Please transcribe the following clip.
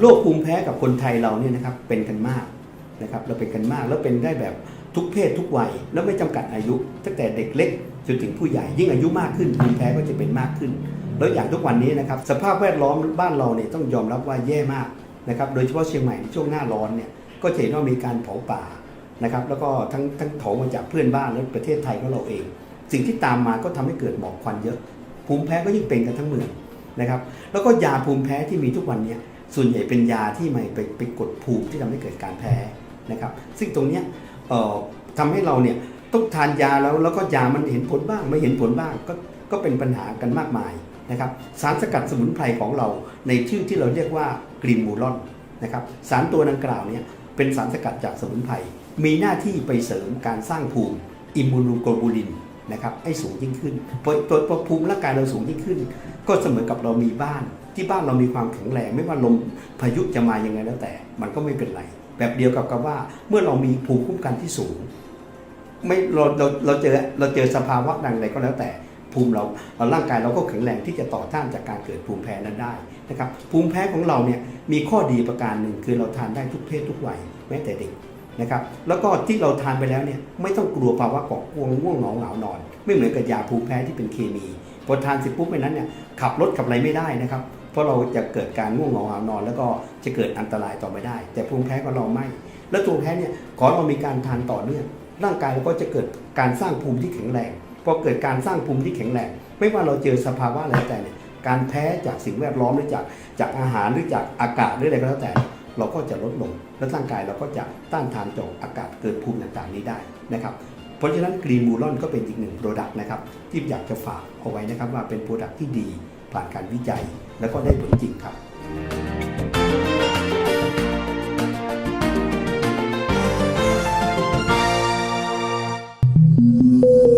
โรคภูมิแพ้กับคนไทยเราเนี่ยนะครับเป็นกันมากนะครับเราเป็นกันมากแล้วเป็นได้แบบทุกเพศทุกวัยแล้วไม่จำกัดอายุ ตั้งแต่เด็กเล็กจนถึงผู้ใหญ่ยิ่งอายุมากขึ้นภูมิแพ้ก็จะเป็นมากขึ้น แล้วอย่างทุกวันนี้นะครับสภาพแวดล้อมบ้านเราเนี่ยต้องยอมรับว่าแย่มากนะครับโดยเฉพาะเชียงใหม่ในช่วงหน้าร้อนเนี่ยก็จะเห็นว่ามีการเผาป่านะครับแล้วก็ทั้งทั้งเผามาจากเพื่อนบ้านและประเทศไทยของเราเอง สิ่งที่ตามมาก็ทำให้เกิดหมอกควันเยอะ ภูมิแพ้ก็ยิ่งเป็นกันทั้งเมืองนะครับแล้วก็ยาภูมิแพ้ที่มีทุกวันเนี้ ส่วนใหญ่เป็นยาที่ไม่ไปไปกดภูมิที่ทำให้เกิดการแพ้นะครับ ซึ่งตรงเนี้ยทำให้เราเนี่ยต้องทานยาแล้วแล้วก็ยามันเห็นผลบ้างไม่เห็นผลบ้างก็ก็เป็นปัญหากันมากมายนะครับสารสกัดสมุนไพรของเราในชื่อที่เราเรียกว่ากรีนมูลอนนะครับสารตัวดังกล่าวเนี่ยเป็นสารสกัดจากสมุนไพรมีหน้าที่ไปเสริมการสร้างภูมิอิมมูโนโกลบูลิน นะครับให้สูงยิ่งขึ้นพอพอภูมิร่างกายเราสูงยิ่งขึ้น ก็เสมอกับเรามีบ้าน ที่บ้านเรามีความแข็งแรงไม่ว่าลมพายุจะมายังไงแล้วแต่ มันก็ไม่เป็นไร แบบเดียวกับกับว่าเมื่อเรามีภูมิคุ้มกันที่สูง ไม่เราเราเราเจอเราเจอสภาวะดังใดก็แล้วแต่ภูมิเราร่างกายเราก็แข็งแรงที่จะต่อต้านจากการเกิดภูมิแพ้นั้นได้นะครับภูมิแพ้ของเราเนี่ยมีข้อดีประการหนึ่งคือเราทานได้ทุกเพศทุกวัยแม้แต่เด็ก นะครับแล้วก็ที่เราทานไปแล้วเนี่ยไม่ต้องกลัวภาวะเกาะง่วงง่วงเหงาเหงานอน ไม่เหมือนกับยาภูมิแพ้ที่เป็นเคมีพอทานเสร็จปุ๊บไปนั้นเนี่ยขับรถขับอะไรไม่ได้นะครับ เพราะเราจะเกิดการง่วงเหงาเหงานอน แล้วก็จะเกิดอันตรายต่อไปได้ แต่ภูมิแพ้ของเราไม่ แล้วภูมิแพ้เนี่ยขอเรามีการทานต่อเนื่องร่างกายเราก็จะเกิดการสร้างภูมิที่แข็งแรงพอเกิดการสร้างภูมิที่แข็งแรงไม่ว่าเราเจอสภาวะอะไรก็แต่เนี่ยการแพ้จากสิ่งแวดล้อมหรือจากจากอาหารหรือจากอากาศหรืออะไรก็แล้วแต่ เราก็จะลดลงและร่างกายเราก็จะต้านทานต่ออากาศเกิดภูมิต่างๆนี้ได้นะครับเพราะฉะนั้นกรีนมูลอนก็เป็นอีกหนึ่งโปรดักต์นะครับที่อยากจะฝากเอาไว้นะครับว่าเป็นโปรดักต์ที่ดีผ่านการวิจัย แล้วก็ได้ผลจริงครับう。